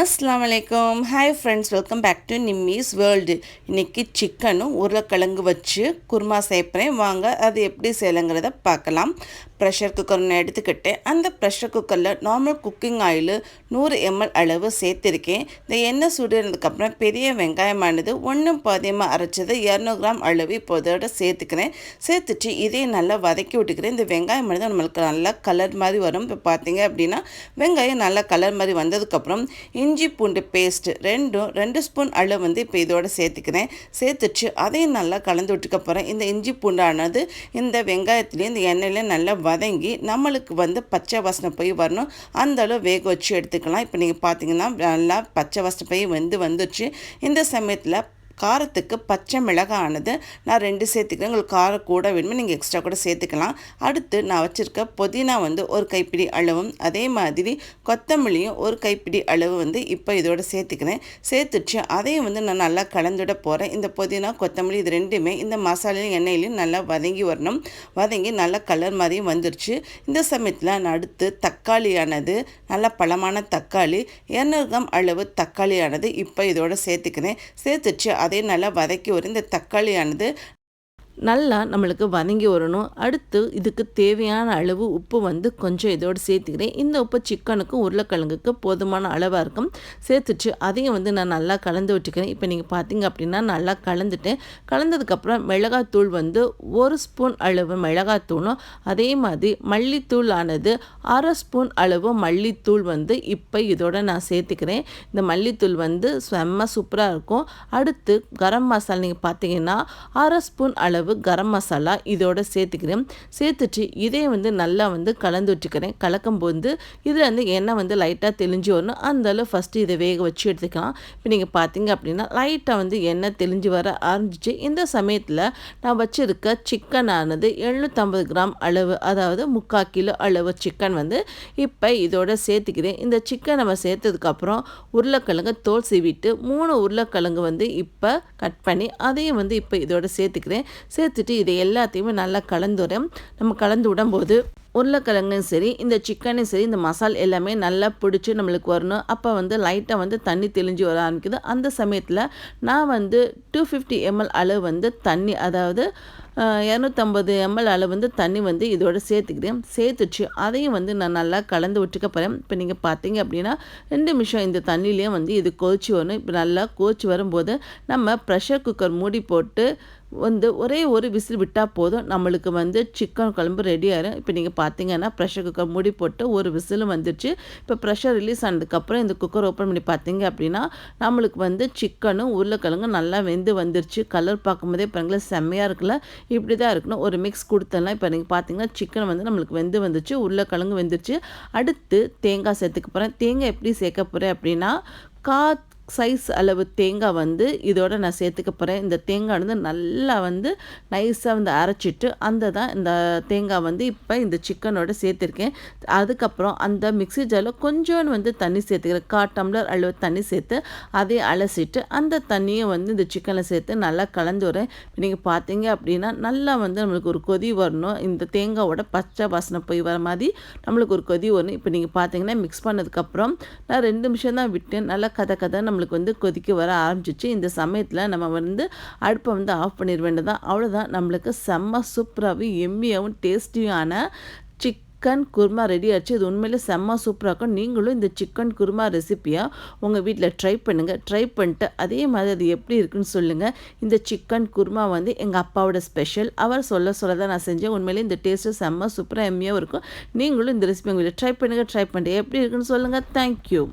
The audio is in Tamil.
அஸ்லாம் வலைக்கம் hi friends welcome back to Nimmis world இன்றைக்கி சிக்கனும் உருளைக்கிழங்கு வச்சு குருமா சேர்ப்பேன் வாங்க அது எப்படி செய்யலைங்கிறத பார்க்கலாம். ப்ரெஷர் குக்கர் ஒன்று எடுத்துக்கிட்டு அந்த ப்ரெஷர் குக்கரில் நார்மல் குக்கிங் ஆயில் நூறு எம்எல் அளவு சேர்த்துருக்கேன். இந்த எண்ணெய் சுடுறதுக்கப்புறம் பெரிய வெங்காயமானது ஒன்றும் பாதியமாக அரைச்சது இரநூறு கிராம் அளவு இப்போதோட சேர்த்துக்கிறேன். சேர்த்துட்டு இதையும் நல்லா வதக்கி விட்டுக்கிறேன். இந்த வெங்காயமானது நம்மளுக்கு நல்லா கலர் மாதிரி வரும். இப்போ பார்த்தீங்க அப்படின்னா வெங்காயம் நல்லா கலர் மாதிரி வந்ததுக்கப்புறம் இஞ்சி பூண்டு பேஸ்ட்டு ரெண்டும் ரெண்டு ஸ்பூன் அளவு வந்து இப்போ இதோட சேர்த்துக்கிறேன். சேர்த்துட்டு அதையும் நல்லா கலந்து விட்டுக்க போகிறேன் இந்த இஞ்சி பூண்டானது இந்த வெங்காயத்துலேயும் இந்த எண்ணெயிலையும் நல்லா வதங்கி நம்மளுக்கு வந்து பச்சை வாசனை போய் வரணும். அந்த அளவு வேக வச்சு எடுத்துக்கலாம். இப்போ நீங்கள் பார்த்தீங்கன்னா நல்லா பச்சை வாசனை போய் வந்து வந்துச்சு இந்த சமயத்தில் காரத்துக்கு பச்சை மிளகானது நான் ரெண்டு சேர்த்துக்கிறேன். உங்களுக்கு காரம் கூட வேணுமோ நீங்கள் எக்ஸ்ட்ரா கூட சேர்த்துக்கலாம். அடுத்து நான் வச்சுருக்க புதினா வந்து ஒரு கைப்பிடி அளவும் அதே மாதிரி கொத்தமல்லியும் ஒரு கைப்பிடி அளவு வந்து இப்போ இதோட சேர்த்துக்கிறேன். சேர்த்துட்டு அதையும் வந்து நான் நல்லா கலந்துட போகிறேன் இந்த புதினா கொத்தமல்லி இது ரெண்டுமே இந்த மசாலையும் எண்ணெயிலையும் நல்லா வதங்கி வரணும். வதங்கி நல்லா கலர் மாதிரியும் வந்துருச்சு. இந்த சமயத்தில் நான் அடுத்து தக்காளியானது நல்ல பழமான தக்காளி இரநூறு அளவு தக்காளியானது இப்போ இதோட சேர்த்துக்கிறேன். சேர்த்துட்டு அதே நல்லா வதக்கி ஒரு இந்த தக்காளியானது நல்லா நம்மளுக்கு வதங்கி வரணும். அடுத்து இதுக்கு தேவையான அளவு உப்பு வந்து கொஞ்சம் இதோடு சேர்த்துக்கிறேன். இந்த உப்பு சிக்கனுக்கும் உருளைக்கிழங்குக்கு போதுமான அளவாக இருக்கும். சேர்த்துட்டு அதையும் வந்து நான் நல்லா கலந்து விட்டுக்கிறேன். இப்போ நீங்கள் பார்த்தீங்க அப்படின்னா நல்லா கலந்துட்டேன் கலந்ததுக்கப்புறம் மிளகாத்தூள் வந்து ஒரு ஸ்பூன் அளவு மிளகாத்தூளும் அதே மாதிரி மல்லித்தூள் ஆனது அரை ஸ்பூன் அளவு மல்லித்தூள் வந்து இப்போ இதோட நான் சேர்த்துக்கிறேன். இந்த மல்லித்தூள் வந்து செம்ம சூப்பராக இருக்கும். அடுத்து கரம் மசாலா நீங்கள் பார்த்தீங்கன்னா அரை ஸ்பூன் அளவு அளவு கரம் மசாலா இதோட சேர்த்துக்கிறேன். சேர்த்துட்டு இதே வந்து நல்லா வந்து கலந்து வச்சுக்கிறேன் கலக்கும் போது இதில் வந்து எண்ணெய் வந்து லைட்டாக தெளிஞ்சு வரணும். அந்தளவு ஃபஸ்ட்டு இதை வேக வச்சு எடுத்துக்கலாம். இப்போ நீங்கள் பார்த்தீங்க அப்படின்னா லைட்டாக வந்து எண்ணெய் தெளிஞ்சு வர ஆரம்பிச்சு இந்த சமயத்தில் நான் வச்சுருக்க சிக்கன் ஆனது எழுநூற்றம்பது கிராம் அளவு அதாவது முக்கால் கிலோ அளவு சிக்கன் வந்து இப்போ இதோட சேர்த்துக்கிறேன். இந்த சிக்கன் நம்ம சேர்த்ததுக்கப்புறம் உருளைக்கிழங்கு தோல் சீவிட்டு மூணு உருளைக்கிழங்கு வந்து இப்போ கட் பண்ணி அதையும் வந்து இப்போ இதோட சேர்த்துக்கிறேன். சேர்த்துட்டு இதை எல்லாத்தையுமே நல்லா கலந்துடும் நம்ம கலந்து விடும்போது உருளைக்கிழங்கும் சரி இந்த சிக்கனும் சரி இந்த மசால் எல்லாமே நல்லா பிடிச்சி நம்மளுக்கு வரணும். அப்போ வந்து லைட்டாக வந்து தண்ணி தெளிஞ்சு வர ஆரம்பிக்குது. அந்த சமயத்தில் நான் வந்து டூ ஃபிஃப்டி எம்எல் அளவு வந்து தண்ணி அதாவது இரநூத்தம்பது எம்எல் அளவு வந்து தண்ணி வந்து இதோட சேர்த்துக்கிட்டேன் சேர்த்துச்சு. அதையும் வந்து நான் நல்லா கலந்து விட்டுக்க போகிறேன் இப்போ நீங்கள் பார்த்தீங்க அப்படின்னா ரெண்டு நிமிஷம் இந்த தண்ணியிலையும் வந்து இது கொதிச்சு வரணும். இப்போ நல்லா கொதிச்சு வரும்போது நம்ம ப்ரெஷர் குக்கர் மூடி போட்டு வந்து ஒரே ஒரு விசில் விட்டால் போதும். நம்மளுக்கு வந்து சிக்கன் குழம்பு ரெடி ஆயிரும். இப்போ நீங்கள் பார்த்தீங்கன்னா ப்ரெஷர் குக்கர் மூடி போட்டு ஒரு விசிலும் வந்துடுச்சு இப்போ ப்ரெஷர் ரிலீஸ் ஆனதுக்கப்புறம் இந்த குக்கர் ஓப்பன் பண்ணி பார்த்தீங்க அப்படின்னா நம்மளுக்கு வந்து சிக்கனும் உருளைக்கிழங்கும் நல்லா வெந்து வந்துருச்சு. கலர் பார்க்கும்போதே பாருங்களேன் செம்மையாக இருக்குல்ல. இப்படி தான் இருக்கணும். ஒரு மிக்ஸ் கொடுத்தலாம் இப்போ நீங்கள் பார்த்தீங்கன்னா சிக்கன் வந்து நம்மளுக்கு வெந்து வந்துச்சு உருளைக்கிழங்கு வெந்துருச்சு அடுத்து தேங்காய் சேர்த்துக்க போகிறேன் தேங்காய் எப்படி சேர்க்க போகிறேன் அப்படின்னா கா சைஸ் அளவு தேங்காய் வந்து இதோட நான் சேர்த்துக்க போகிறேன் இந்த தேங்காய் வந்து நல்லா வந்து நைஸாக வந்து அரைச்சிட்டு அந்த தான் இந்த தேங்காய் வந்து இப்போ இந்த சிக்கனோட சேர்த்துருக்கேன். அதுக்கப்புறம் அந்த மிக்சி ஜாரில் கொஞ்சோன்னு வந்து தண்ணி சேர்த்துக்கிறேன். கா டம்ளர் அளவு தண்ணி சேர்த்து அதை அலசிட்டு அந்த தண்ணியை வந்து இந்த சிக்கனில் சேர்த்து நல்லா கலந்து வரேன் நீங்கள் பார்த்தீங்க அப்படின்னா நல்லா வந்து நம்மளுக்கு ஒரு கொதி வரணும். இந்த தேங்காவோட பச்சை வாசனை போய் வர மாதிரி நம்மளுக்கு ஒரு கொதி வரணும். இப்போ நீங்கள் பார்த்தீங்கன்னா மிக்ஸ் பண்ணதுக்கப்புறம் நான் ரெண்டு நிமிஷம் தான் விட்டேன். நல்லா கதை கதை நம்ம நம்மளுக்கு வந்து கொதிக்க வர ஆரம்பிச்சிச்சு. இந்த சமயத்தில் நம்ம வந்து அடுப்பை வந்து ஆஃப் பண்ணிட வேண்டியதான் அவ்வளோதான் நம்மளுக்கு செம்ம சூப்பராகவும் எம்மியாகவும் டேஸ்டியான சிக் சிக்கன் குருமா ரெடி ஆச்சு. இது உண்மையிலே செம்ம சூப்பராக இருக்கும். நீங்களும் இந்த சிக்கன் குருமா ரெசிப்பியாக உங்கள் வீட்டில் ட்ரை பண்ணுங்கள் ட்ரை பண்ணிட்டு அதே மாதிரி அது எப்படி இருக்குன்னு சொல்லுங்கள் இந்த சிக்கன் குருமா வந்து எங்கள் அப்பாவோட ஸ்பெஷல். அவர் சொல்ல சொல்ல தான் நான் செஞ்சேன். உண்மையிலே இந்த டேஸ்ட்டு செம்ம சூப்பராக எம்மியாகவும் இருக்கும். நீங்களும் இந்த ரெசிபி உங்கள் ட்ரை பண்ணுங்கள் ட்ரை பண்ணிட்டு எப்படி இருக்குன்னு சொல்லுங்கள் தேங்க்யூ